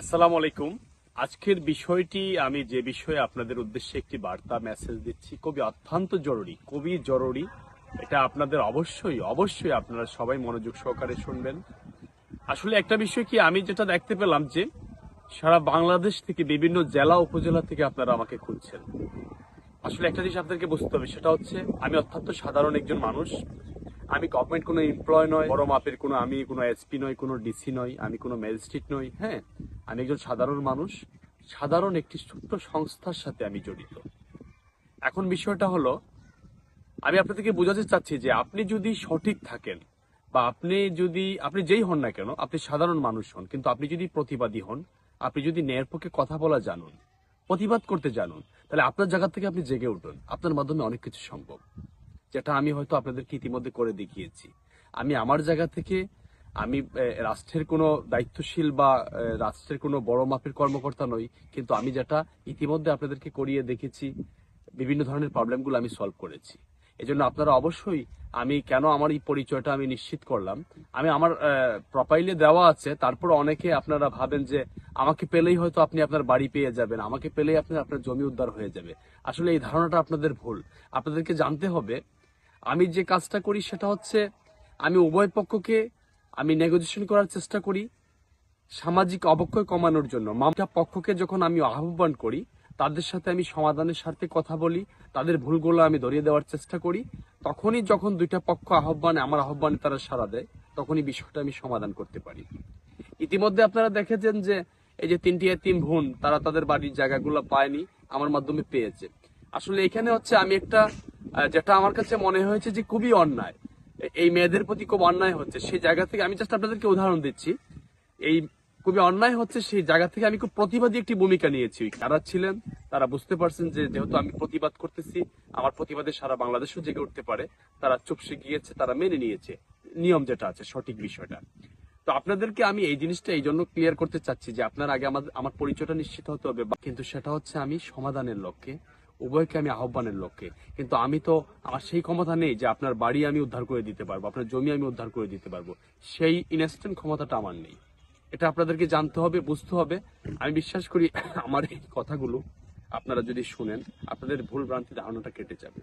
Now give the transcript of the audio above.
আসসালামু আলাইকুম। আজকের বিষয়টি আমি যে বিষয়ে আপনাদের উদ্দেশ্যে একটি বার্তা মেসেজ দিচ্ছি, খুবই অত্যন্ত জরুরি, খুবই জরুরি। এটা আপনাদের অবশ্যই অবশ্যই আপনারা সবাই মনোযোগ সহকারে শুনবেন। আসলে একটা বিষয় কি, আমি যেটা দেখতে পেলাম যে সারা বাংলাদেশ থেকে বিভিন্ন জেলা, উপজেলা থেকে আপনারা আমাকে খুঁজছেন। আসলে একটা জিনিস আপনাদেরকে বুঝতে হবে, সেটা হচ্ছে আমি অত্যন্ত সাধারণ একজন মানুষ। আমি গভর্নমেন্ট কোনো এমপ্লয় নয়, বড় মাপের কোনো আমি, কোনো এসপি নয় কোনো ডিসি নয় আমি কোনো ম্যাজিস্ট্রেট নই হ্যাঁ? আমি একজন সাধারণ মানুষ, সাধারণ একটি ছোট্ট সংস্থার সাথে আমি জড়িত। এখন বিষয়টা হলো, আমি আপনাদেরকে বোঝাতে চাচ্ছি যে আপনি যদি সঠিক থাকেন বা আপনি যদি, আপনি যেই হন না কেন, আপনি সাধারণ মানুষ হন, কিন্তু আপনি যদি প্রতিবাদী হন, আপনি যদি ন্যায়ের পক্ষে কথা বলা জানুন, প্রতিবাদ করতে জানুন, তাহলে আপনার জায়গা থেকে আপনি জেগে উঠুন আপনার মাধ্যমে অনেক কিছু সম্ভব। যেটা আমি হয়তো আপনাদেরকে ইতিমধ্যে করে দেখিয়েছি। আমি আমার জায়গা থেকে আমি রাষ্ট্রের কোনো দায়িত্বশীল বা রাষ্ট্রের কোনো বড় মাপের কর্মকর্তা নই, কিন্তু আমি যেটা ইতিমধ্যে আপনাদেরকে করিয়ে দেখেছি, বিভিন্ন ধরনের প্রবলেমগুলো আমি সলভ করেছি। এজন্য আপনারা অবশ্যই আমি কেন আমার এই পরিচয়টা আমি নিশ্চিত করলাম। আমি আমার প্রোফাইলে দেওয়া আছে, তারপর অনেকে আপনারা ভাবেন যে আমাকে পেলেই হয়তো আপনি আপনার বাড়ি পেয়ে যাবেন, আমাকে পেলেই আপনি আপনার জমি উদ্ধার হয়ে যাবে। আসলে এই ধারণাটা আপনাদের ভুল। আপনাদেরকে জানতে হবে, আমি যে কাজটা করি সেটা হচ্ছে, আমি উভয় পক্ষকে আমি নেগোসিয়েশন করার চেষ্টা করি সামাজিক অবক্ষয় কমানোর জন্য। মামলা পক্ষকে যখন আমি আহ্বান করি, তাদের সাথে আমি সমাধানের স্বার্থে কথা বলি, তাদের ভুলগুলো আমি ধরিয়ে দেওয়ার চেষ্টা করি, তখনই যখন দুইটা পক্ষ আহ্বানে, আমার আহ্বানে তারা সাড়া দেয়, তখনই বিষয়টা আমি সমাধান করতে পারি। ইতিমধ্যে আপনারা দেখেছেন যে, এই যে তিনটি তিন বোন তারা তাদের বাড়ির জায়গাগুলো পায়নি, আমার মাধ্যমে পেয়েছে। আসলে এখানে হচ্ছে আমি একটা যেটা আমার কাছে মনে হয়েছে যে খুবই অন্যায়। এই মেয়েদের প্রতি খুব অন্যায় হচ্ছে। সেই জায়গা থেকে আমি জাস্ট আপনাদেরকে উদাহরণ দিচ্ছি। এই খুবই অন্যায় হচ্ছে, সেই জায়গা থেকে আমি খুব প্রতিবাদী একটি ভূমিকা নিয়েছি। কারা ছিলেন, তারা বুঝতে পারছেন যে যেহেতু আমি প্রতিবাদ করতেছি, আমার প্রতিবাদে সারা বাংলাদেশও জেগে উঠতে পারে। তারা চুপসে গিয়েছে, তারা মেনে নিয়েছে। নিয়ম যেটা আছে, সঠিক বিষয়টা। তো আপনাদেরকে আমি এই জিনিসটা এই জন্য ক্লিয়ার করতে চাচ্ছি যে আপনার আগে আমার আমার পরিচয়টা নিশ্চিত হতে হবে কিন্তু সেটা হচ্ছে আমি সমাধানের লক্ষ্যে উভয়কে আমি আহ্বানের লক্ষ্যে। কিন্তু আমি তো আমার সেই ক্ষমতা নেই যে আপনার বাড়ি আমি উদ্ধার করে দিতে পারব, আপনার জমি আমি উদ্ধার করে দিতে পারব। সেই ইনস্ট্যান্ট ক্ষমতাটা আমার নেই। এটা আপনাদেরকে জানতে হবে, বুঝতে হবে। আমি বিশ্বাস করি আমার এই কথাগুলো আপনারা যদি শুনেন, আপনাদের ভুল ভ্রান্তি ধারণাটা কেটে যাবে।